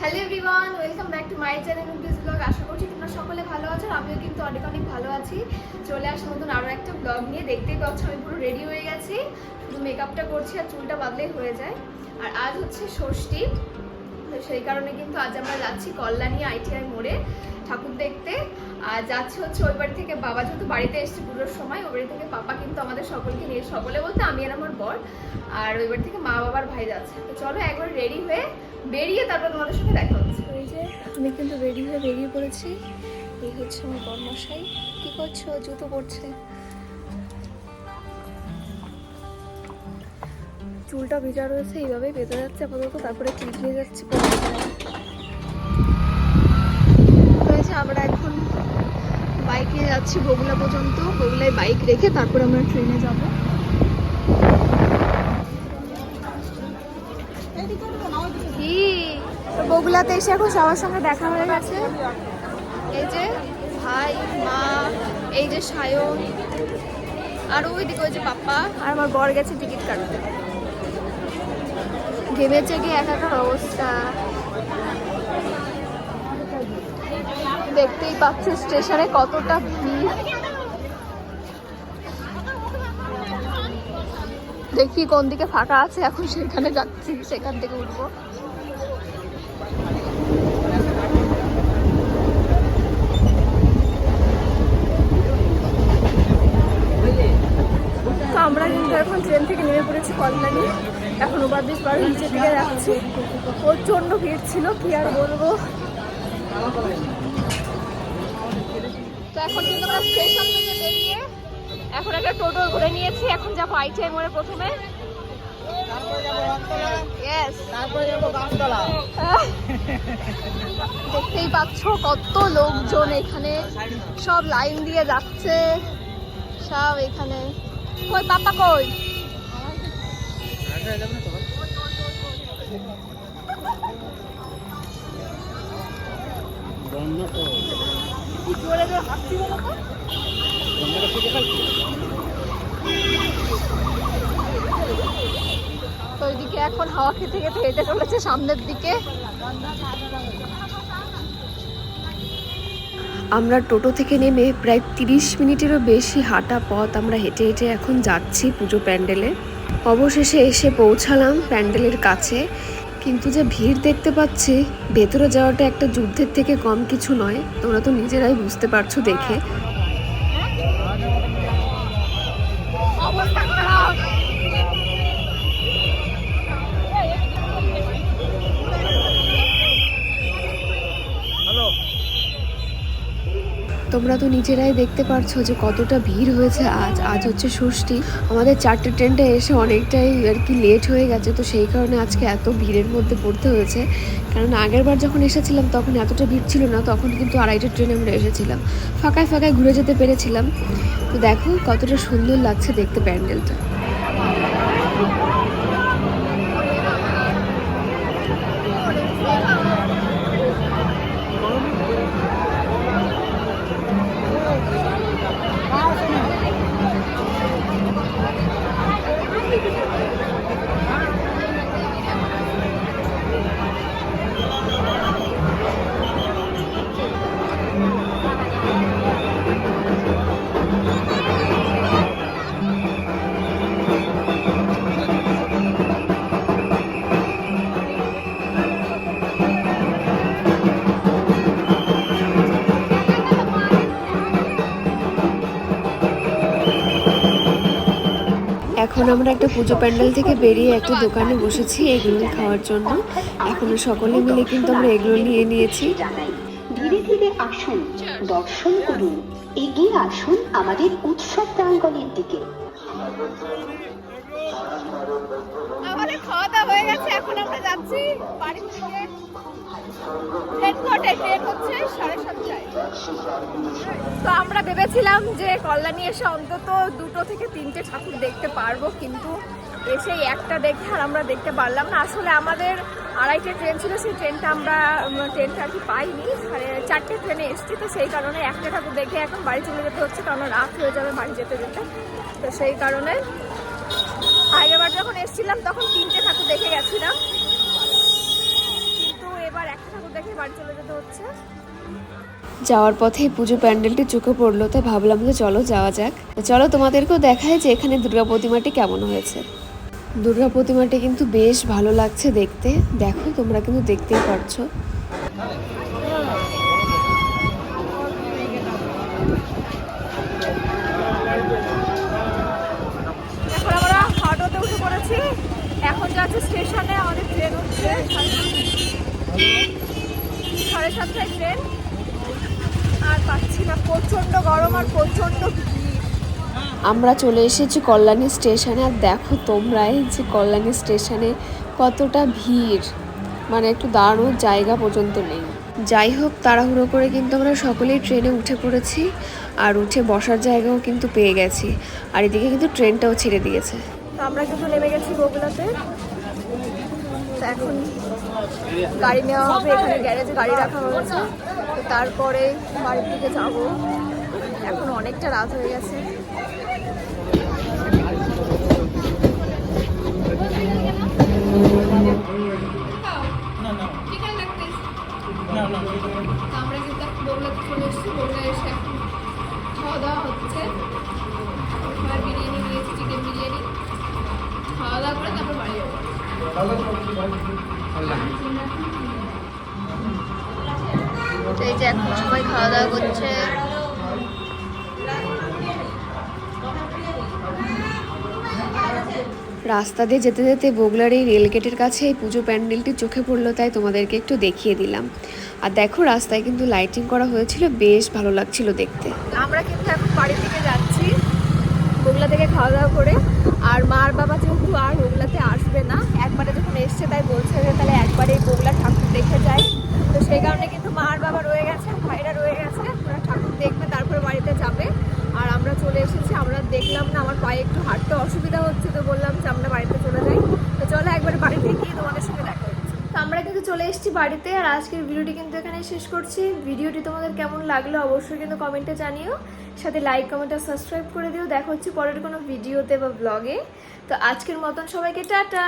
Hello everyone welcome back to my channel উদ্দেশ blog আশা করছি তোমরা সকলে ভালো আছো, আমিও কিন্তু অনেক অনেক ভালো আছি। চলে আসার নতুন আরও একটা ব্লগ নিয়ে। দেখতেই পাচ্ছ আমি পুরো রেডি হয়ে গেছি। শুধু মেকআপটা করছি আর চুলটা বাদলেই হয়ে যায়। আর আজ হচ্ছে ষষ্ঠী। তো সেই কারণে কিন্তু আজ আমরা যাচ্ছি কল্যাণী আইটিআই মোড়ে। ঠাকুর দেখতে। আর যাচ্ছে হচ্ছে ওই বাড়ি থেকে বাবা যেহেতু বাড়িতে এসছে পুজোর সময়, ওই বাড়ি থেকে পাপা কিন্তু আমাদের সকলকে নিয়ে, সকলে বলতে আমি আর আমার বর। আর ওই বাড়ি থেকে মা বাবার ভাই যাচ্ছে। তো চলো একবার রেডি হয়ে বেরিয়ে তারপর তোমাদের সঙ্গে দেখা হচ্ছে। ওই যে আমি কিন্তু রেডি হয়ে বেরিয়ে পড়েছি। এই হচ্ছে আমার বর্মশাই। কি করছ? জুতো পড়ছে চুলটা ভিজা রয়েছে, এইভাবেই বেঁধে যাচ্ছে আপাতত, তারপরে ক্লিপ দিয়ে যাচ্ছে। আমরা এখন বাইকে যাচ্ছি বগুলা পর্যন্ত। বগুলায় বাইক রেখে তারপর আমরা ট্রেনে যাব। বগুলাতে এসে এখন সবার সঙ্গে দেখা হয়ে গেছে। এই যে ভাই, মা, এই যে সায়ন, আর ওইদিকে ওই যে পাপ্পা আর আমার বর গেছে টিকিট কাটতে। ঘেমেছে গিয়ে একাকার অবস্থা। দেখতেই পাচ্ছ স্টেশনে কতটা ভিড়। দেখি কোন দিকে ফাঁকা আছে, এখন সেখানে যাচ্ছি, সেখান থেকে উঠবো। আমরা কিন্তু এখন ট্রেন থেকে নেমে পড়েছি কল্যাণী। এখন ওভারব্রিজ পার হয়ে নিচের দিকে যাচ্ছি। প্রচণ্ড ভিড় ছিল কি আর বলব? তো এখন কিন্তু আমরা স্টেশন থেকে বেরিয়ে এখন একটা টোটো ঘুরে নিয়েছি এখন যাব আইটিআই মোড়ে প্রথমে. দেখতেই পাচ্ছ কত লোকজন এখানে। সব লাইন দিয়ে যাচ্ছে। সব এখানে। কই পাপা কই? তো ওইদিকে এখন হাওয়া খেতে খেতে হেঁটে চলেছে সামনের দিকে। আমরা টোটো থেকে নেমে প্রায় তিরিশ মিনিটেরও বেশি হাঁটা পথ আমরা হেঁটে হেঁটে এখন যাচ্ছি পুজো প্যান্ডেলে। অবশেষে এসে পৌঁছালাম প্যান্ডেলের কাছে। কিন্তু যে ভিড় দেখতে পাচ্ছি, ভেতরে যাওয়াটা একটা যুদ্ধের থেকে কম কিছু নয়। তোমরা তো নিজেরাই বুঝতে পারছ দেখে। তোমরা তো নিজেরাই দেখতে পারছ যে কতটা ভিড় হয়েছে আজ। আজ হচ্ছে ষষ্ঠী। আমাদের চারটে ট্রেনটা এসে অনেকটাই আর কি লেট হয়ে গেছে, তো সেই কারণে আজকে এত ভিড়ের মধ্যে পড়তে হয়েছে। কারণ আগের বার যখন এসেছিলাম তখন এতটা ভিড় ছিল না, তখন কিন্তু আড়াইটে ট্রেনে আমরা এসেছিলাম। ফাঁকায় ফাঁকায় ঘুরে যেতে পেরেছিলাম। তো দেখো কতটা সুন্দর লাগছে দেখতে প্যান্ডেলটা। এখন আমরা একটা পুজো প্যান্ডেল থেকে বেরিয়ে একটা দোকানে বসেছি এগুলো খাওয়ার জন্য। এখনও সকলে মিলে কিন্তু আমরা এগুলো নিয়ে নিয়েছি। ধীরে ধীরে আসুন, দর্শন করুন, এগিয়ে আসুন আমাদের উৎসব প্রাঙ্গণের দিকে আমাদের খাওয়া এখন আমরা যাচ্ছি সাড়ে তো আমরা ভেবেছিলাম যে কল্যাণী এসে অন্তত দুটো থেকে তিনটে ঠাকুর দেখতে পারব, কিন্তু এসেই একটা দেখে আর আমরা দেখতে পারলাম না। আসলে আমাদের আড়াইটে ট্রেন ছিল, সেই ট্রেনটা আমরা ট্রেনটা আর কি পাইনি। সাড়ে চারটে ট্রেনে এসেছি, তো সেই কারণে একটা ঠাকুর দেখে এখন বাড়ি চলে যেতে হচ্ছে কারণ রাত হয়ে যাবে বাড়ি যেতে যেতে। তো সেই কারণে আগেরবার যখন এসেছিলাম, তখন তিনটে ঠাকুর দেখে গেছিলাম। কিন্তু এবার একটা ঠাকুর দেখে বাড়ি চলে যেতে হচ্ছে। যাওয়ার পথে পুজো প্যান্ডেলটি চোখে পড়ল, তাই ভাবলাম যে চলো যাওয়া যাক। চলো তোমাদেরকেও দেখায় যে এখানে দুর্গা প্রতিমাটি কেমন হয়েছে। দুর্গা প্রতিমাটি কিন্তু বেশ ভালো লাগছে দেখতে। দেখো, তোমরা কিন্তু দেখতেই পারছ এখন আমরা অটোতে উঠে পড়েছি এখন যাচ্ছে স্টেশনে আমাদের ট্রেন হচ্ছে সাড়ে সাতটায় ট্রেন। আর পাচ্ছি না প্রচণ্ড গরম আর প্রচণ্ড আমরা চলে এসেছি কল্যাণী স্টেশনে আর দেখো তোমরাই যে কল্যাণী স্টেশনে কতটা ভিড়। মানে একটু দাঁড়ানোর জায়গা পর্যন্ত নেই। যাই হোক তাড়াহুড়ো করে কিন্তু আমরা সকলেই ট্রেনে উঠে পড়েছি আর উঠে বসার জায়গাও কিন্তু পেয়ে গেছি। আর এদিকে কিন্তু ট্রেনটাও ছেড়ে দিয়েছে। তো আমরা কিন্তু নেমে গেছি বগুলাতে এখন গাড়ি নেওয়া হবে, এখানে গ্যারেজে গাড়ি রাখা হয়েছে। তো তারপরে বাড়ির দিকে যাব। এখন অনেকটা রাত হয়ে গেছে। আমরা এসে এখন খাওয়া দাওয়া হচ্ছে চিকেন বিরিয়ানি খাওয়া দাওয়া করে তারপর বাড়ি যাব। এই যে এখন সবাই খাওয়া দাওয়া করছে। রাস্তা দিয়ে যেতে যেতে বগুলার এই রেলগেটের কাছে এই পুজো প্যান্ডেলটি চোখে পড়ল তাই তোমাদেরকে একটু দেখিয়ে দিলাম। আর দেখো রাস্তায় কিন্তু লাইটিং করা হয়েছিল বেশ ভালো লাগছিল দেখতে। আমরা কিন্তু এখন বাড়ির দিকে যাচ্ছি বগুলা থেকে খাওয়া দাওয়া করে। আর মার বাবা যেহেতু আর ওগুলাতে আসবে না, একবারে যখন এসছে তাই বলছে যে তাহলে একবারে বগুলা ঠাকুর দেখে যায় তো সেই কারণে কিন্তু মার বাবা রয়ে গেছে, ভাইরা রয়ে গেছে, ওরা ঠাকুর দেখবে, তারপরে বাড়িতে যাবে। আর আমরা চলে এসেছি, আমরা দেখলাম না, আমার পায়ে একটু হাঁটতে অসুবিধা হচ্ছে, তো বললাম যে আমরা বাড়িতে চলে যাই। তো চলো একবার বাড়িতে গিয়ে তোমাদের সঙ্গে দেখা হচ্ছে তো আমরা কিন্তু চলে এসেছি বাড়িতে আর আজকের ভিডিওটি কিন্তু এখানে শেষ করছি। ভিডিওটি তোমাদের কেমন লাগল অবশ্যই কিন্তু কমেন্টে জানিও। সাথে লাইক কমেন্ট আর সাবস্ক্রাইব করে দিও। দেখা হচ্ছে পরের কোনো ভিডিওতে বা ব্লগে তো আজকের মতন সবাইকে টাটা!